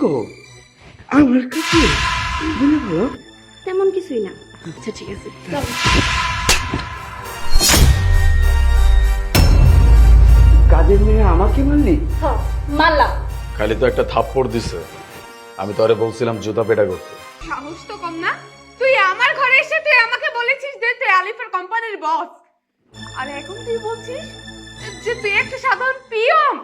কো আমার কাছে বলে বলো। তেমন কিছুই না। আচ্ছা ঠিক আছে। কাজের মেয়ে আমাকে মারলি? মারলাম। খালি তো একটা থাপ্পড় দিছে। আমি তো আরে বলছিলাম জুতা পেটা করতে। সাহস তো কম না। তুই আমার ঘরে এসে তুই আমাকে বলেছিস যে তুই আলিফের কোম্পানির বস আর এখন তুই বলছিস যে তুই একটা সাধারণ পিয়ন।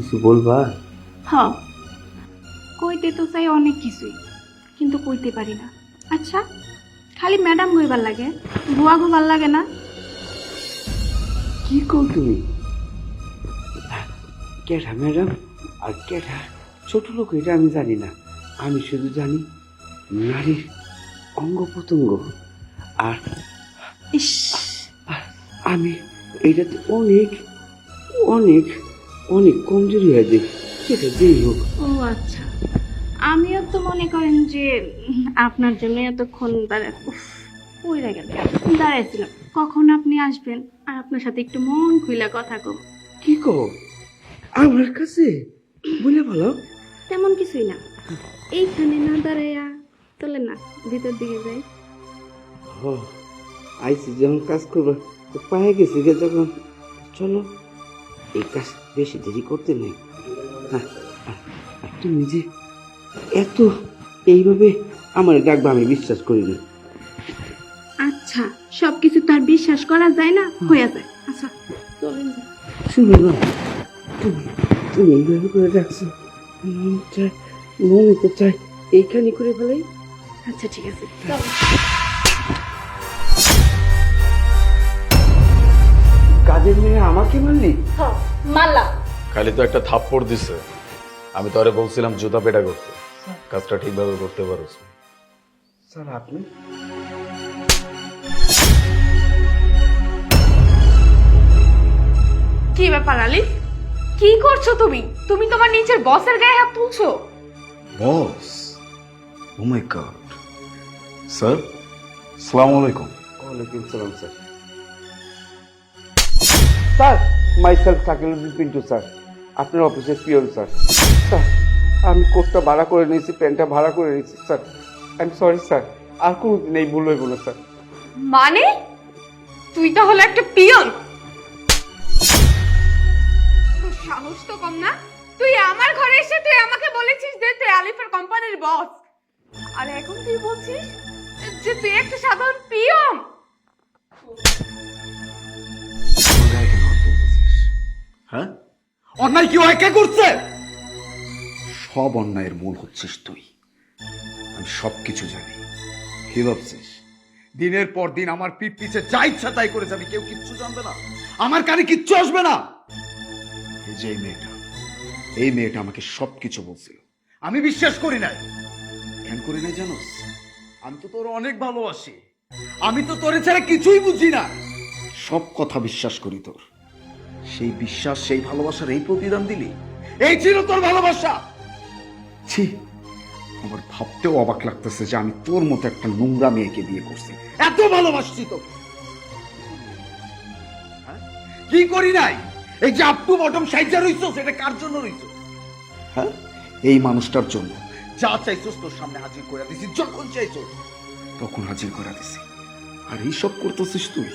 কিছু বলবা? হ কইতে তো চাই অনেক কিছুই কিন্তু কইতে পারি না। আচ্ছা খালি ম্যাডাম গইবার লাগে বুয়া গোবার লাগে না। কি কও তুমি? কেঠা ম্যাডাম? আর কেঠা ছোট লোক এটা আমি জানি না। আমি শুধু জানি নারীর অঙ্গ প্রত্যঙ্গ আর ইস। আমি এইটাতে অনেক অনেক অনেক কমজোরি হয়ে যাই সেটা যেই হোক। ও আচ্ছা। আমিও তো মনে করেন যে আপনার জন্য এতক্ষণ দাঁড়া পইরা গেল দাঁড়াইছিলাম। কখন আপনি আসবেন? আর আপনার সাথে একটু মন খুইলা কথা কব। কি কো আমার কাছে? বলে বলো। তেমন কিছুই না। এইখানে না দাঁড়াইয়া চলে না ভিতর দিকে যাই। ও আইসি যখন কাজ করব পায়ে গেছি গে যখন। চলো। এই কাজ বেশি দেরি করতে নেই। হ্যাঁ, আর আর তুমি যে এত এইভাবে আমার ডাকবে আমি বিশ্বাস করি না আচ্ছা সবকিছু তো আর বিশ্বাস করা যায় না হয়ে যায়। আচ্ছা চলেন শুনো না তুমি তুমি এইভাবে করে ডাকছো মন মনে তো চাই এইখানে করে ফেলাই। আচ্ছা ঠিক আছে কাজের মেয়ে আমাকে মারলি? খালি তো একটা থাপ্পড় দিছে। আমি তো আরে বলছিলাম জুতা পেটা করতে। কাজটা ঠিকভাবে করতে পারো স্যার আপনি? কি ব্যাপার আলিফ কি করছ তুমি? তুমি তোমার নিচের বসের গায়ে হাত তুলছো? বস? ও মাই গড স্যার সালাম আলাইকুম। ওয়ালাইকুম সালাম sir. Sir myself Shakiluddin Pintu sir. আপনার অফিসের পিয়ন স্যার। স্যার আমি কোটটা ভাড়া করে নিয়েছি প্যান্টটা ভাড়া করে নিয়েছি sir. I am sorry sir. আর কোনোদিন এই ভুল হইব না স্যার। মানে? তুই তাহলে একটা পিয়ন? তোর সাহস তো কম না? তুই আমার ঘরে এসে তুই আমাকে বলেছিস যে তুই আলিফের কোম্পানির বস। আর এখন তুই বলছিস যে তুই একটা সাধারণ পিয়ন? কেন? হ্যাঁ? অন্যায় কি হয় কে করছে? সব অন্যায়ের মূল হচ্ছিস তুই। আমি সব কিছু জানি। কি ভাবছিস? দিনের পর দিন আমার পিঠ পিছে যা ইচ্ছা তাই করে যাবি, কেউ কিচ্ছু জানবে না। আমার কানে কিচ্ছু আসবে না। এই যে মেয়েটা, এই মেয়েটা আমাকে সব কিছু বলছিল। আমি বিশ্বাস করি নাই। কেন করি নাই জানোস? আমি তো তোর অনেক ভালোবাসি। আমি তো তোর ছাড়া কিছুই বুঝি না। সব কথা বিশ্বাস করি তোর। সেই বিশ্বাস, সেই ভালোবাসার এই প্রতিদান দিলি? এই ছিল তোর ভালোবাসা! ছি, আমার ভাবতেও অবাক লাগতেছে যে আমি তোর মতো একটা নোংরা মেয়েকে বিয়ে করছি। এত ভালোবাসছি তো কি করি নাই? এই যে আপু বটম সাইজা রইছো, সেটা কার জন্য রইছো? হ্যাঁ? এই মানুষটার জন্য। যা চাইছোস তোর সামনে হাজির করে দিছি, যখন চাইছো তখন হাজির করে দিছি। আর এইসব করতেছিস তুই?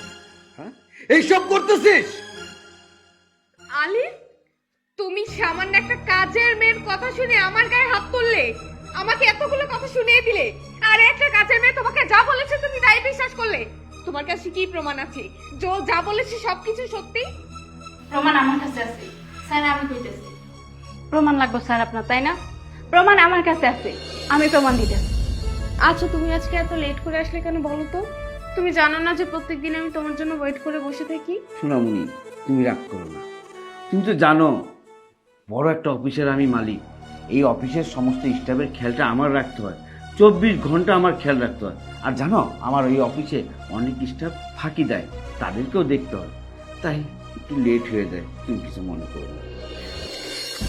হ্যাঁ? এইসব করতেছিস? সামান্য একটা কাজের মেয়ের কথা শুনে আমার গায়ে হাত তুললে? আমাকে এতগুলো কথা শুনিয়ে দিলে? আর একটা কাজের মেয়ে তোমাকে যা বলেছে তুমি তাই বিশ্বাস করলে? তোমার কাছে কি প্রমাণ আছে? যে যা বলেছে সবকিছু সত্যি? প্রমাণ আমার কাছে আছে। স্যার আমি কইতেছি। প্রমাণ লাগবে স্যার আপনার তাই না? প্রমাণ আমার কাছে আছে। আমি প্রমাণ দিতেছি। আচ্ছা তুমি আজকে এত লেট করে আসলে কেন বলো তো? তুমি জানো না যে প্রত্যেকদিন আমি তোমার জন্য ওয়েট করে বসে থাকি? সোনামণি তুমি রাগ করো না। তুমি তো জানো বড় একটা অফিসের আমি মালিক। এই অফিসের সমস্ত স্টাফের খেয়ালটা আমার রাখতে হয়। চব্বিশ ঘণ্টা আমার খেয়াল রাখতে হয়। আর জানো, আমার ওই অফিসে অনেক স্টাফ ফাঁকি দেয়। তাদেরকেও দেখতে হয়। তাই একটু লেট হয়ে যায়। তুমি কিছু মনে করো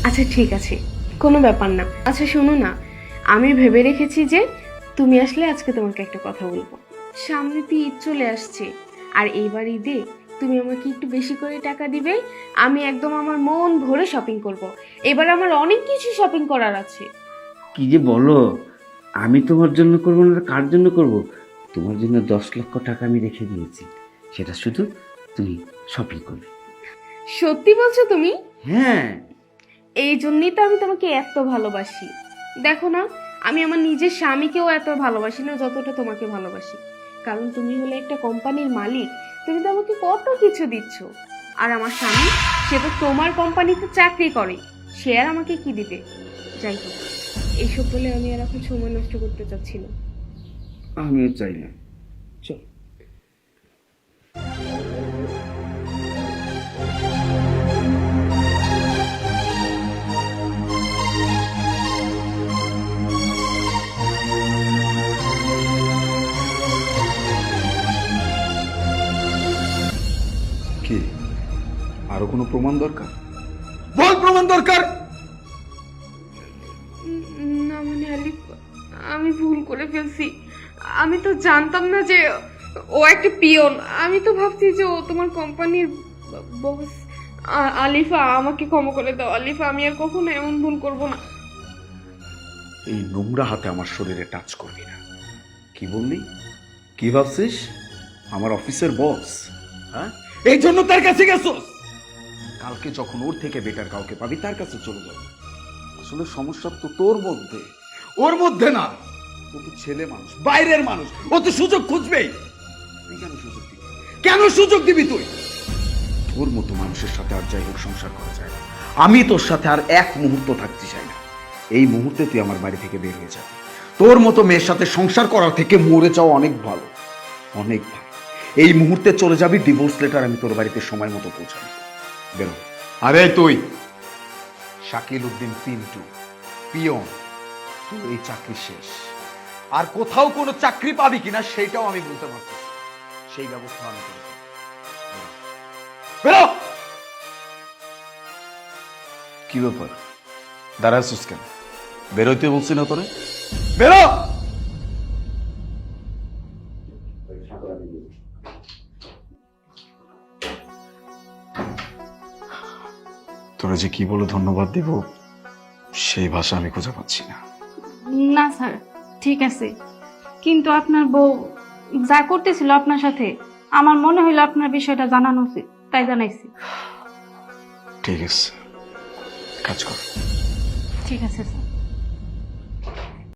আচ্ছা ঠিক আছে। কোনো ব্যাপার না। আচ্ছা শোনো না। আমি ভেবে রেখেছি যে তুমি আসলে আজকে তোমাকে একটা কথা বলব। সামনে তো ঈদ চলে আসছে। আর এইবার ঈদে তুমি আমাকে একটু বেশি করে টাকা দিবে আমি একদম আমার মন ভরে শপিং করব। এবার আমার অনেক কিছু শপিং করার আছে। কি যে বলো? আমি তোমার জন্য করব না কার জন্য করব? তোমার জন্য দশ লক্ষ টাকা আমি রেখে দিয়েছি। সেটা শুধু তুমি শপিং করবে। সত্যি বলছো তুমি? হ্যাঁ। এই জন্যই তো আমি তোমাকে এত ভালোবাসি। দেখো না আমি আমার নিজের স্বামীকেও এত ভালোবাসি না যতটা তোমাকে ভালোবাসি। কারণ তুমি হলে একটা কোম্পানির মালিক। তুমি তো আমাকে কত কিছু দিচ্ছ। আর আমার স্বামী, সে তো তোমার কোম্পানিতে চাকরি করে। সে আর আমাকে কি দিবে? যাই হোক এইসব বলে আমি আর এখন সময় নষ্ট করতে চাচ্ছি না। আমিও চাই না। প্রমাণ দরকার? বল প্রমাণ দরকার! না মানে আলিফ আমি ভুল করে ফেলছি। আমি তো জানতাম না যে ও একটা পিয়ন। আমি তো ভাবছি যে ও তোমার কোম্পানির বস। আলিফা আমাকে ক্ষমা করে দাও। আলিফা আমি আর কখনো এমন ভুল করব না। এই নোংরা হাতে আমার শরীরে টাচ করবি না। কি বললি? কি ভাবছিস? আমার অফিসের বস হ্যাঁ? এই জন্য তার কাছে গেছোস! কালকে যখন ওর থেকে বেটার কাউকে পাবি, তার কাছে চলে যাবে। আসলে সমস্যা তো তোর মধ্যে। ওর মধ্যে না। ও তো ছেলে মানুষ, বাইরের মানুষ। ও তো সুযোগ খুঁজবেই। কেন সুযোগ দিবি? কেন সুযোগ দিবি তুই? তোর মতো মানুষের সাথে আর যাই হোক সংসার করা যায় না। আমি তোর সাথে আর এক মুহূর্ত থাকতে চাই না। এই মুহূর্তে তুই আমার বাড়ি থেকে বের হয়ে যাবি। তোর মতো মেয়ের সাথে সংসার করার থেকে মরে যাওয়া অনেক ভালো। অনেক ভালো। এই মুহূর্তে চলে যাবি ডিভোর্স লেটার আমি তোর বাড়িতে সময় মতো পৌঁছাবো। বেরো আরে তুই। শাকিল উদ্দিন পিন্টু পিয়ন তোর এই চাকরি শেষ। আর কোথাও কোনো চাকরি পাবি কিনা সেটাও আমি বলতে পারছি সেই ব্যবস্থা আমি করে বেরো। কি ব্যাপার? দাঁড়াচ্ছিস কেন? বেরোইতে বলছি না তোরে? বেরো। যে কি বলে ধন্যবাদ দিব সেই ভাষা আমি খুঁজে পাচ্ছি না। না স্যার ঠিক আছে। কিন্তু আপনার বউ যা করতেছিল আপনার সাথে আমার মনে হইল আপনার বিষয়টা জানানো উচিত তাই জানাইছি। ঠিক আছে কাজ কর। ঠিক আছে স্যার।